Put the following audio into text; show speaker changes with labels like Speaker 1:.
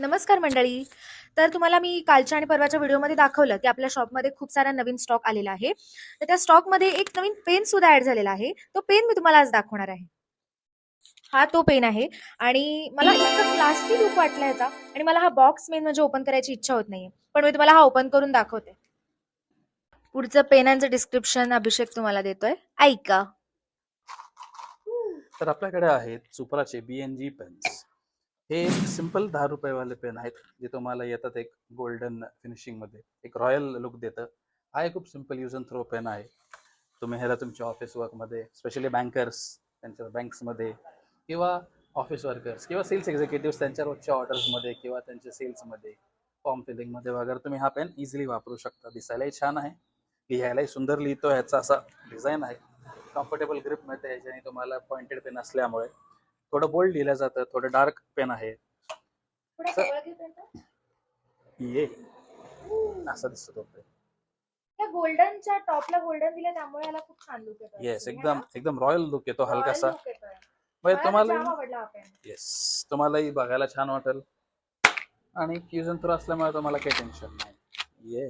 Speaker 1: नमस्कार मंडळी. तर तुम्हाला मी कालच्या आणि परवाच्या व्हिडिओमध्ये दाखवलं की आपल्या शॉपमध्ये खूप सारा नवीन स्टॉक आलेला आहे. तर त्या स्टॉकमध्ये एक नवीन पेन सुद्धा ऍड झालेला आहे. तो पेन मी तुम्हाला आज दाखवणार आहे. हा तो पेन आहे आणि मला इतका क्लासी लुक वाटला याचा आणि मला हा बॉक्स मेन म्हणजे ओपन करायची इच्छा होत नाहीये. पण मी तुम्हाला हा ओपन करून दाखवते. पुढचं पेनांचं डिस्क्रिप्शन अभिषेक तुम्हाला देतोय. ऐका.
Speaker 2: तर आपल्याकडे आहेत सुपराचे बीएनजी पेन्स हे सिंपल दहा रुपयेवाले पेन आहेत जे तुम्हाला येतात एक गोल्डन फिनिशिंगमध्ये एक रॉयल लुक देतं. हा एक खूप simple use and throw pen आहे. तुम्ही ह्याला तुमच्या ऑफिस वर्कमध्ये स्पेशली बँकर्स त्यांच्या बँक्समध्ये किंवा ऑफिस वर्कर्स किंवा सेल्स एक्झिक्युटिव्ह त्यांच्या रोजच्या ऑर्डर्समध्ये किंवा त्यांच्या सेल्समध्ये फॉर्म फिलिंगमध्ये वगैरे तुम्ही हा पेन इझिली वापरू शकता. दिसायलाही छान आहे. लिहायलाही सुंदर लिहितो ह्याचा असा डिझाईन आहे. कम्फर्टेबल ग्रिप मिळते याच्याने तुम्हाला पॉइंटेड पेन असल्यामुळे. थोडं बोल्ड लिहिलं जातं थोडं डार्क पेन आहे. ये. असं दिसतो
Speaker 1: गोल्डनच्या टॉपला गोल्डन दिलं त्यामुळे याला खूप छान लुक येतो
Speaker 2: येस एकदम एकदम रॉयल लुक येतो हलकासा. म्हणजे तुम्हाला
Speaker 1: आवडला हा.
Speaker 2: येस तुम्हालाही बघायला छान वाटेल. आणि फ्युजन थ्रो असल्यामुळे तुम्हाला काही टेन्शन नाही. ये